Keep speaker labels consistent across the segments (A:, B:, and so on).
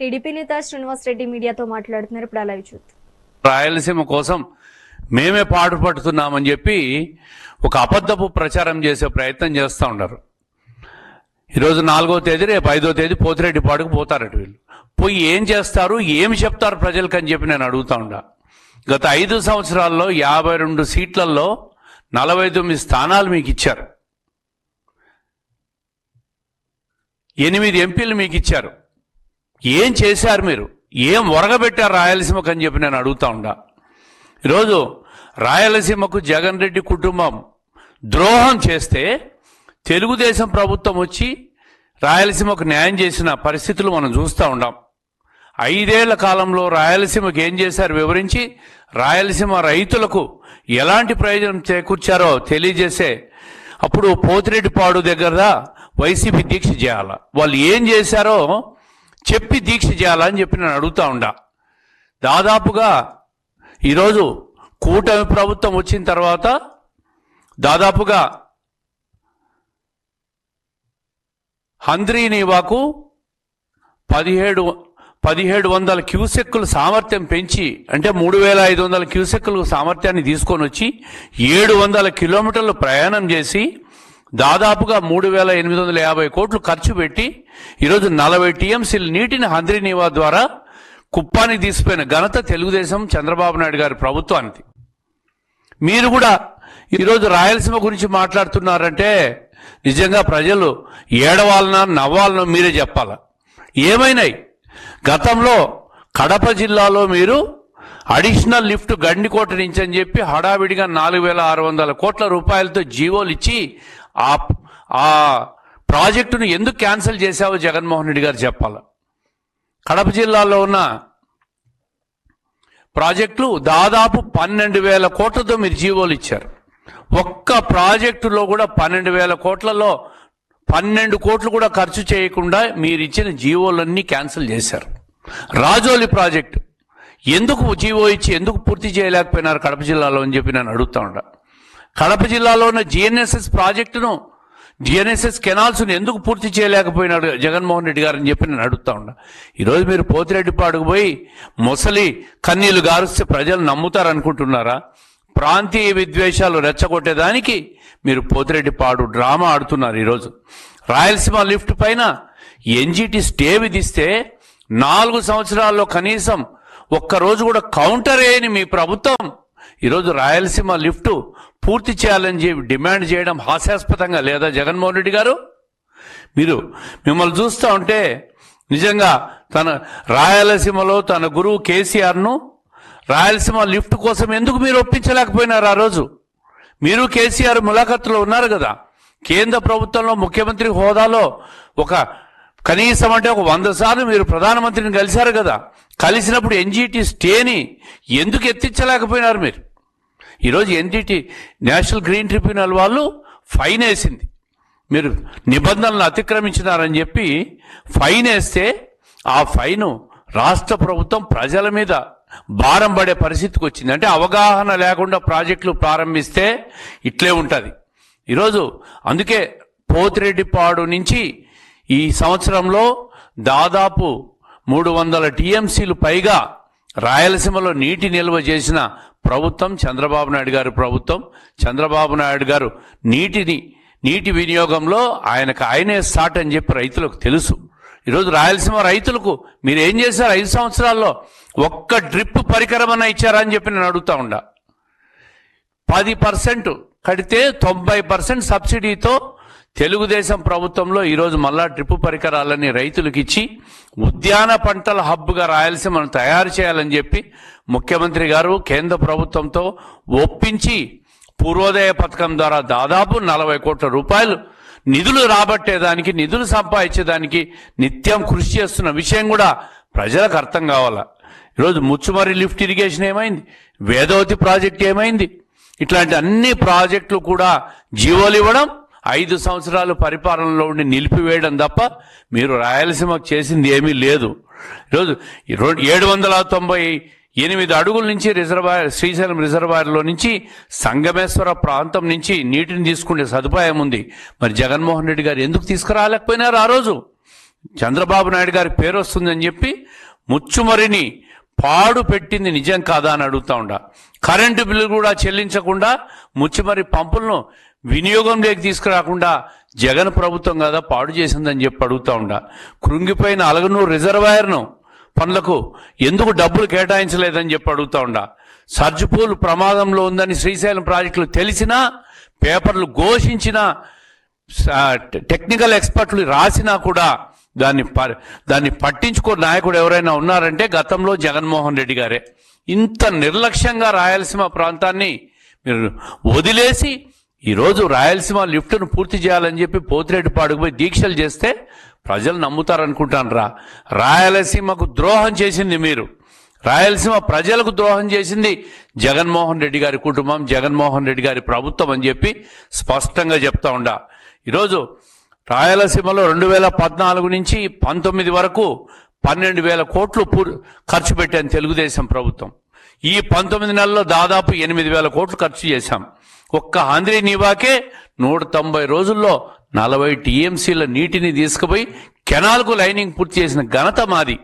A: TDP నేత శ్రీనివాస్ రెడ్డి మీడియాతో మాట్లాడుతున్నారు. ఇప్పుడు అలా చూద్దాం.
B: రాయలసీమ కోసం మేమే పాటుపడుతున్నామని చెప్పి ఒక అబద్ధపు ప్రచారం చేసే ప్రయత్నం చేస్తూ ఉన్నారు. ఈరోజు నాలుగో తేదీ రేపు ఐదో తేదీ పోతిరెడ్డి పాడుకు పోతారట వీళ్ళు. పోయి ఏం చేస్తారు ఏమి చెప్తారు ప్రజలకు అని చెప్పి నేను అడుగుతా ఉండా. గత ఐదు సంవత్సరాల్లో యాభై రెండు సీట్లలో నలభై తొమ్మిది స్థానాలు మీకు ఇచ్చారు. ఎనిమిది ఎంపీలు మీకు ఇచ్చారు. ఏం చేశారు మీరు? ఏం ఒరగబెట్టారు రాయలసీమకు అని చెప్పి నేను అడుగుతా ఉండా. ఈరోజు రాయలసీమకు జగన్ రెడ్డి కుటుంబం ద్రోహం చేస్తే తెలుగుదేశం ప్రభుత్వం వచ్చి రాయలసీమకు న్యాయం చేసిన పరిస్థితులు మనం చూస్తూ ఉన్నాం ఐదేళ్ళ కాలంలో రాయలసీమకు ఏం చేశారు వివరించి రాయలసీమ రైతులకు ఎలాంటి ప్రయోజనం చేకూర్చారో తెలియజేసే అప్పుడు పోతిరెడ్డిపాడు దగ్గర వైసీపీ దీక్ష చేయాల. వాళ్ళు ఏం చేశారో చెప్పి దీక్ష చేయాలని చెప్పి నేను అడుగుతా ఉండా. దాదాపుగా ఈరోజు కూటమి ప్రభుత్వం వచ్చిన తర్వాత దాదాపుగా హంద్రీనీవాకు పదిహేడు పదిహేడు వందల క్యూసెక్కుల సామర్థ్యం పెంచి అంటే మూడు వేల ఐదు వందల క్యూసెక్కుల సామర్థ్యాన్ని తీసుకొని వచ్చి ఏడు వందల కిలోమీటర్లు ప్రయాణం చేసి దాదాపుగా మూడు వేల ఎనిమిది వందల యాభై కోట్లు ఖర్చు పెట్టి ఈరోజు నలభై టీఎంసీల నీటిని హంద్రీనీవా ద్వారా కుప్పానికి తీసిపోయిన ఘనత తెలుగుదేశం చంద్రబాబు నాయుడు గారి ప్రభుత్వానికి మీరు కూడా ఈరోజు రాయలసీమ గురించి మాట్లాడుతున్నారంటే నిజంగా ప్రజలు ఏడవాలనా నవ్వాలనో మీరే చెప్పాల. ఏమైనాయి? గతంలో కడప జిల్లాలో మీరు అడిషనల్ లిఫ్ట్ గండికోట నుంచి అని చెప్పి హడావిడిగా నాలుగు వేల ఆరు వందల కోట్ల రూపాయలతో జీవోలు ఇచ్చి ఆ ఆ ప్రాజెక్టును ఎందుకు క్యాన్సిల్ చేశావో జగన్మోహన్ రెడ్డి గారు చెప్పాలి. కడప జిల్లాలో ఉన్న ప్రాజెక్టులు దాదాపు పన్నెండు వేల కోట్లతో మీరు జీవోలు ఇచ్చారు. ఒక్క ప్రాజెక్టులో కూడా పన్నెండు వేల కోట్లలో పన్నెండు కోట్లు కూడా ఖర్చు చేయకుండా మీరు ఇచ్చిన జీవోలన్నీ క్యాన్సిల్ చేశారు. రాజోలి ప్రాజెక్టు. ఎందుకు జీవో ఇచ్చి ఎందుకు పూర్తి చేయలేకపోయినారు కడప జిల్లాలో అని చెప్పి నేను అడుగుతా ఉండా. కడప జిల్లాలో ఉన్న జిఎన్ఎస్ఎస్ ప్రాజెక్టును జిఎన్ఎస్ఎస్ కెనాల్స్ను ఎందుకు పూర్తి చేయలేకపోయినాడు జగన్మోహన్ రెడ్డి గారు అని చెప్పి నేను అడుగుతా ఉన్నా. ఈరోజు మీరు పోతిరెడ్డిపాడుకు పోయి మొసలి కన్నీళ్ళు గారుస్తే ప్రజలు నమ్ముతారనుకుంటున్నారా ప్రాంతీయ విద్వేషాలు రెచ్చగొట్టేదానికి మీరు పోతిరెడ్డిపాడు డ్రామా ఆడుతున్నారు ఈరోజు. రాయలసీమ లిఫ్ట్ పైన ఎన్జిటి స్టే విధిస్తే నాలుగు సంవత్సరాల్లో కనీసం ఒక్కరోజు కూడా కౌంటర్ వేయని మీ ప్రభుత్వం ఈరోజు రాయలసీమ లిఫ్ట్ పూర్తి చేయాలని చెప్పి డిమాండ్ చేయడం హాస్యాస్పదంగా లేదా జగన్మోహన్ రెడ్డి గారు? మీరు మిమ్మల్ని చూస్తూ ఉంటే నిజంగా తన రాయలసీమలో తన గురువు కేసీఆర్ను రాయలసీమ లిఫ్ట్ కోసం ఎందుకు మీరు ఒప్పించలేకపోయినారు ఆ రోజు? మీరు కేసీఆర్ ములాఖత్తులో ఉన్నారు కదా. కేంద్ర ప్రభుత్వంలో ముఖ్యమంత్రి హోదాలో ఒక కనీసం అంటే ఒక వంద సార్లు మీరు ప్రధానమంత్రిని కలిశారు కదా. కలిసినప్పుడు ఎన్జీటీ స్టేని ఎందుకు ఎత్తించలేకపోయినారు మీరు? ఈరోజు ఎన్జీటీ నేషనల్ గ్రీన్ ట్రిబ్యునల్ వాళ్ళు ఫైన్ వేసింది. మీరు నిబంధనలను అతిక్రమించినారని చెప్పి ఫైన్ వేస్తే ఆ ఫైను రాష్ట్ర ప్రభుత్వం ప్రజల మీద భారం పడే పరిస్థితికి వచ్చింది. అంటే అవగాహన లేకుండా ప్రాజెక్టులు ప్రారంభిస్తే ఇట్లే ఉంటుంది. ఈరోజు అందుకే పోతిరెడ్డిపాడు నుంచి ఈ సంవత్సరంలో దాదాపు మూడు వందల టీఎంసీలు పైగా రాయలసీమలో నీటి నిల్వ చేసిన ప్రభుత్వం చంద్రబాబు నాయుడు గారి ప్రభుత్వం. చంద్రబాబు నాయుడు గారు నీటిని నీటి వినియోగంలో ఆయనకు ఆయనే సాట్ అని చెప్పి రైతులకు తెలుసు. ఈరోజు రాయలసీమ రైతులకు మీరు ఏం చేశారు? ఐదు సంవత్సరాల్లో ఒక్క డ్రిప్ పరికరం ఇచ్చారా అని చెప్పి నేను అడుగుతా ఉండా. పది పర్సెంట్ కడితే తొంభై పర్సెంట్ సబ్సిడీతో తెలుగుదేశం ప్రభుత్వంలో ఈరోజు మళ్ళా డ్రిప్ పరికరాలని రైతులకు ఇచ్చి ఉద్యాన పంటల హబ్గా రాయలసీమను తయారు చేయాలని చెప్పి ముఖ్యమంత్రి గారు కేంద్ర ప్రభుత్వంతో ఒప్పించి పూర్వోదయ పథకం ద్వారా దాదాపు నలభై కోట్ల రూపాయలు నిధులు రాబట్టేదానికి నిధులు సంపాదించేదానికి నిత్యం కృషి చేస్తున్న విషయం కూడా ప్రజలకు అర్థం కావాలా? ఈరోజు ముచ్చుమరి లిఫ్ట్ ఇరిగేషన్ ఏమైంది? వేదవతి ప్రాజెక్ట్ ఏమైంది? ఇట్లాంటి అన్ని ప్రాజెక్టులు కూడా జీవోలు ఇవ్వడం ఐదు సంవత్సరాలు పరిపాలనలో ఉండి నిలిపివేయడం తప్ప మీరు రాయలసీమకు చేసింది ఏమీ లేదు. ఈరోజు ఈ ఏడు వందల తొంభై ఎనిమిది అడుగుల నుంచి రిజర్వాయర్ శ్రీశైలం రిజర్వాయర్లో నుంచి సంగమేశ్వర ప్రాంతం నుంచి నీటిని తీసుకునే సదుపాయం ఉంది. మరి జగన్మోహన్ రెడ్డి గారు ఎందుకు తీసుకురాలేకపోయినారు ఆ రోజు? చంద్రబాబు నాయుడు గారి పేరు వస్తుందని చెప్పి ముచ్చుమరిని పాడు పెట్టింది నిజం కాదా అని అడుగుతా ఉండా. కరెంటు బిల్లు కూడా చెల్లించకుండా ముచ్చుమరి పంపులను వినియోగంలోకి తీసుకురాకుండా జగన్ ప్రభుత్వం కదా పాడు చేసిందని చెప్పి అడుగుతా ఉండా. కృంగిపోయిన అలగనూరు రిజర్వాయర్ను పనులకు ఎందుకు డబ్బులు కేటాయించలేదని చెప్పి అడుగుతా ఉండా. సర్జుపూల్ ప్రమాదంలో ఉందని శ్రీశైలం ప్రాజెక్టులు తెలిసినా పేపర్లు ఘోషించినా టెక్నికల్ ఎక్స్పర్ట్లు రాసినా కూడా దాన్ని ప- దాన్ని పట్టించుకో నాయకుడు ఎవరైనా ఉన్నారంటే గతంలో జగన్మోహన్ రెడ్డి గారే. ఇంత నిర్లక్ష్యంగా రాయలసీమ ప్రాంతాన్ని మీరు వదిలేసి ఈరోజు రాయలసీమ లిఫ్ట్ను పూర్తి చేయాలని చెప్పి పోతిరెడ్డి పాడుకుపోయి దీక్షలు చేస్తే ప్రజలు నమ్ముతారనుకుంటాను రా రాయలసీమకు ద్రోహం చేసింది మీరు. రాయలసీమ ప్రజలకు ద్రోహం చేసింది జగన్మోహన్ రెడ్డి గారి కుటుంబం జగన్మోహన్ రెడ్డి గారి ప్రభుత్వం అని చెప్పి స్పష్టంగా చెప్తా ఉండా. ఈరోజు రాయలసీమలో రెండు వేల పద్నాలుగు నుంచి పంతొమ్మిది వరకు పన్నెండు వేల కోట్లు ఖర్చు పెట్టాను తెలుగుదేశం ప్రభుత్వం. ఈ పంతొమ్మిది నెలల్లో దాదాపు ఎనిమిది వేల కోట్లు ఖర్చు చేశాం. ఒక్క ఆంధ్రీ నీవాకే నూట తొంభై రోజుల్లో నలభై టీఎంసీల నీటిని తీసుకుపోయి కెనాల్కు లైనింగ్ పూర్తి చేసిన ఘనత మాది.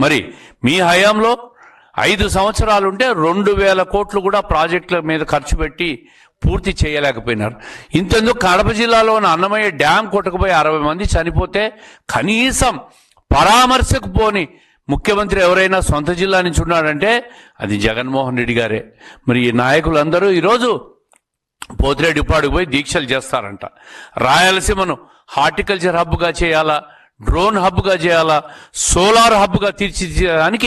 B: మరి మీ హయాంలో ఐదు సంవత్సరాలుంటే రెండు వేల కోట్లు కూడా ప్రాజెక్టుల మీద ఖర్చు పెట్టి పూర్తి చేయలేకపోయినారు. ఇంతెందుకు కడప జిల్లాలో ఉన్న అన్నమయ్య డ్యాం కొట్టుకుపోయి అరవై మంది చనిపోతే కనీసం పరామర్శకు పోని ముఖ్యమంత్రి ఎవరైనా సొంత జిల్లా నుంచి ఉన్నాడంటే అది జగన్మోహన్ రెడ్డి గారే. మరి ఈ నాయకులందరూ ఈరోజు పోతిరెడ్డిపాడుకు పోయి దీక్షలు చేస్తారంట. రాయలసీమను హార్టికల్చర్ హబ్గా చేయాలా? డ్రోన్ హబ్గా చేయాలా? సోలార్ హబ్గా తీర్చిదిద్దడానికి